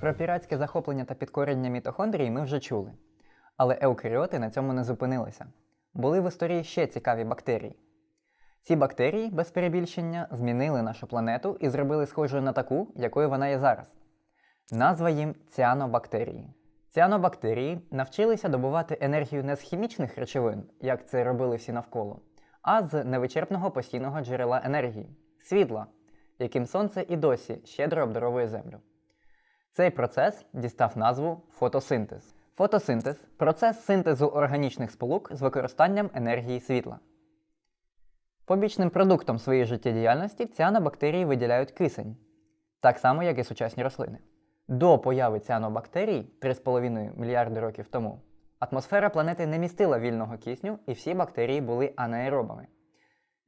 Про піратське захоплення та підкорення мітохондрії ми вже чули. Але еукаріоти на цьому не зупинилися. Були в історії ще цікаві бактерії. Ці бактерії, без перебільшення, змінили нашу планету і зробили схожою на таку, якою вона є зараз. Назва їм ціанобактерії. Ціанобактерії навчилися добувати енергію не з хімічних речовин, як це робили всі навколо, а з невичерпного постійного джерела енергії світла, яким сонце і досі щедро обдаровує землю. Цей процес дістав назву фотосинтез. Фотосинтез процес синтезу органічних сполук з використанням енергії світла. Побічним продуктом своєї життєдіяльності ціанобактерії виділяють кисень, так само, як і сучасні рослини. До появи ціанобактерій 3,5 мільярди років тому атмосфера планети не містила вільного кисню і всі бактерії були анаеробами.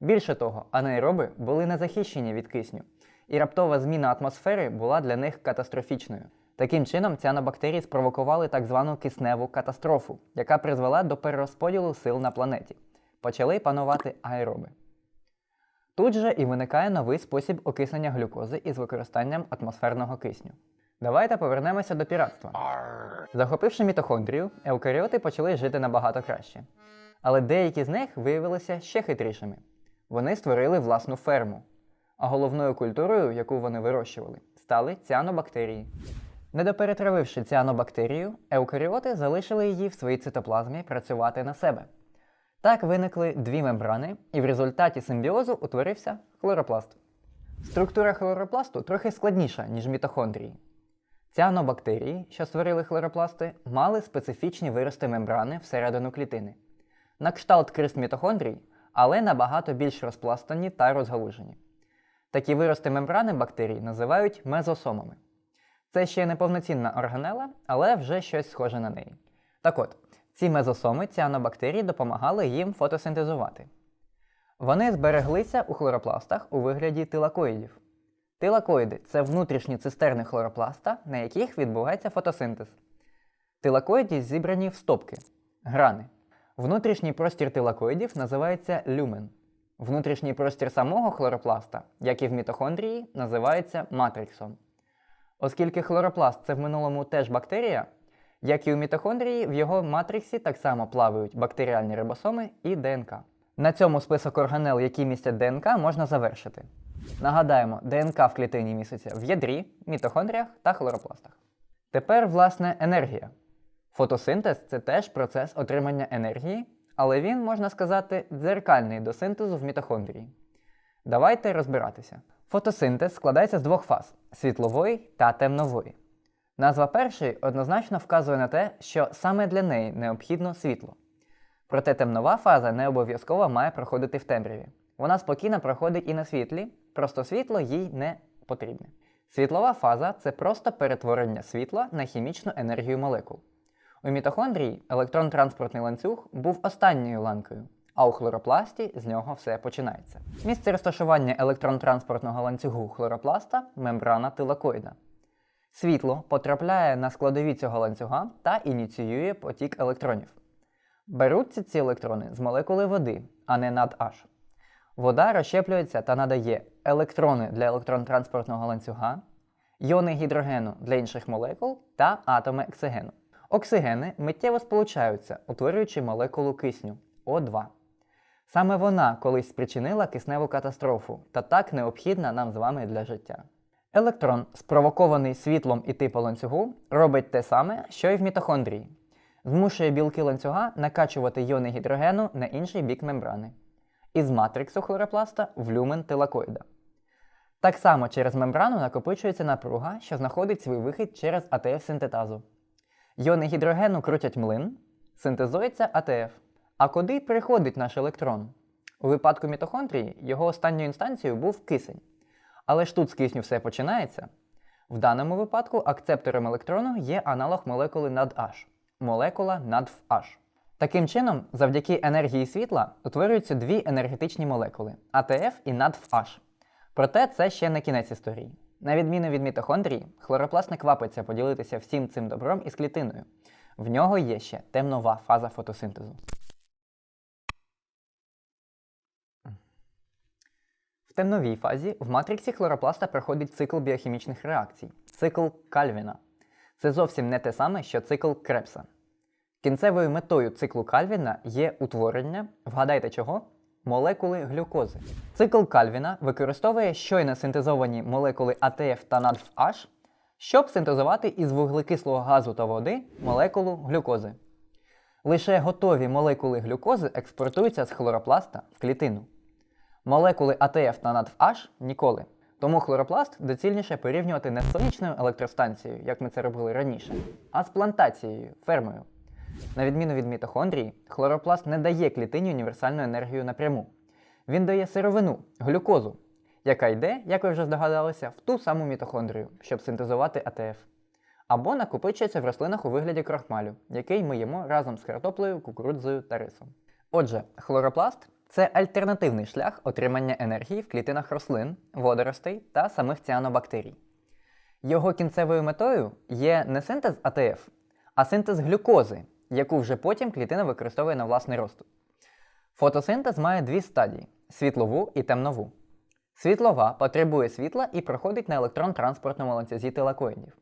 Більше того, анаероби були не захищені від кисню, і раптова зміна атмосфери була для них катастрофічною. Таким чином, ціанобактерії спровокували так звану кисневу катастрофу, яка призвела до перерозподілу сил на планеті. Почали панувати аероби. Тут же і виникає новий спосіб окиснення глюкози із використанням атмосферного кисню. Давайте повернемося до піратства. Захопивши мітохондрію, еукаріоти почали жити набагато краще. Але деякі з них виявилися ще хитрішими. Вони створили власну ферму, а головною культурою, яку вони вирощували, стали ціанобактерії. Недоперетравивши ціанобактерію, еукаріоти залишили її в своїй цитоплазмі працювати на себе. Так виникли дві мембрани, і в результаті симбіозу утворився хлоропласт. Структура хлоропласту трохи складніша, ніж мітохондрії. Ціанобактерії, що створили хлоропласти, мали специфічні вирости мембрани всередину клітини. На кшталт крист мітохондрій, але набагато більш розпластані та розгалужені. Такі вирости мембрани бактерій називають мезосомами. Це ще не повноцінна органела, але вже щось схоже на неї. Так от, ці мезосоми ціанобактерій допомагали їм фотосинтезувати. Вони збереглися у хлоропластах у вигляді тилакоїдів. Тилакоїди це внутрішні цистерни хлоропласта, на яких відбувається фотосинтез. Тилакоїді зібрані в стопки грани. Внутрішній простір тилакоїдів називається люмен. Внутрішній простір самого хлоропласта, як і в мітохондрії, називається матриксом. Оскільки хлоропласт це в минулому теж бактерія, як і у мітохондрії, в його матриксі так само плавають бактеріальні рибосоми і ДНК. На цьому список органел, які містять ДНК, можна завершити. Нагадаємо, ДНК в клітині міститься в ядрі, мітохондріях та хлоропластах. Тепер, власне, енергія. Фотосинтез це теж процес отримання енергії, але він, можна сказати, дзеркальний до синтезу в мітохондрії. Давайте розбиратися. Фотосинтез складається з двох фаз світлової та темнової. Назва першої однозначно вказує на те, що саме для неї необхідно світло. Проте темнова фаза не обов'язково має проходити в темряві. Вона спокійно проходить і на світлі, просто світло їй не потрібне. Світлова фаза це просто перетворення світла на хімічну енергію молекул. У мітохондрії електрон-транспортний ланцюг був останньою ланкою, а у хлоропласті з нього все починається. Місце розташування електрон-транспортного ланцюгу хлоропласта мембрана тилакоїда. Світло потрапляє на складові цього ланцюга та ініціює потік електронів. Беруться ці електрони з молекули води, а не над H. Вода розщеплюється та надає електрони для електрон-транспортного ланцюга, йони гідрогену для інших молекул та атоми оксигену. Оксигени миттєво сполучаються, утворюючи молекулу кисню О2. Саме вона колись спричинила кисневу катастрофу та так необхідна нам з вами для життя. Електрон, спровокований світлом і типу ланцюгу, робить те саме, що й в мітохондрії. Змушує білки ланцюга накачувати йони гідрогену на інший бік мембрани. Із матриксу хлоропласта в люмен тилакоїда. Так само через мембрану накопичується напруга, що знаходить свій вихід через АТФ-синтетазу. Йони гідрогену крутять млин, синтезується АТФ. А куди приходить наш електрон? У випадку мітохондрії його останньою інстанцією був кисень. Але ж тут з кисню все починається. В даному випадку акцептором електрону є аналог молекули NADH – молекула NADH. Таким чином, завдяки енергії світла утворюються дві енергетичні молекули АТФ і NADH. Проте це ще не кінець історії. На відміну від мітохондрії, хлоропласт не квапиться поділитися всім цим добром із клітиною. В нього є ще темнова фаза фотосинтезу. В темновій фазі в матриксі хлоропласта проходить цикл біохімічних реакцій цикл Кальвіна. Це зовсім не те саме, що цикл Крепса. Кінцевою метою циклу Кальвіна є утворення, вгадайте чого? Молекули глюкози. Цикл Кальвіна використовує щойно синтезовані молекули АТФ та НАДФH, щоб синтезувати із вуглекислого газу та води молекулу глюкози. Лише готові молекули глюкози експортуються з хлоропласта в клітину. Молекули АТФ та НАДФH ніколи. Тому хлоропласт доцільніше порівнювати не з сонячною електростанцією, як ми це робили раніше, а з плантацією, фермою. На відміну від мітохондрії, хлоропласт не дає клітині універсальну енергію напряму. Він дає сировину, глюкозу, яка йде, як ви вже здогадалися, в ту саму мітохондрію, щоб синтезувати АТФ. Або накопичується в рослинах у вигляді крохмалю, який ми їмо разом з картоплею, кукурудзою та рисом. Отже, хлоропласт це альтернативний шлях отримання енергії в клітинах рослин, водоростей та самих ціанобактерій. Його кінцевою метою є не синтез АТФ, а синтез глюкози, яку вже потім клітина використовує на власний розтуп. Фотосинтез має дві стадії світлову і темнову. Світлова потребує світла і проходить на електрон-транспортному ланцюзі тилакоїдів.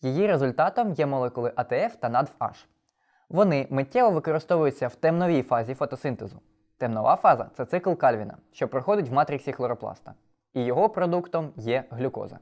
Її результатом є молекули АТФ та НАДФH. Вони миттєво використовуються в темновій фазі фотосинтезу. Темнова фаза це цикл Кальвіна, що проходить в матриксі хлоропласта. І його продуктом є глюкоза.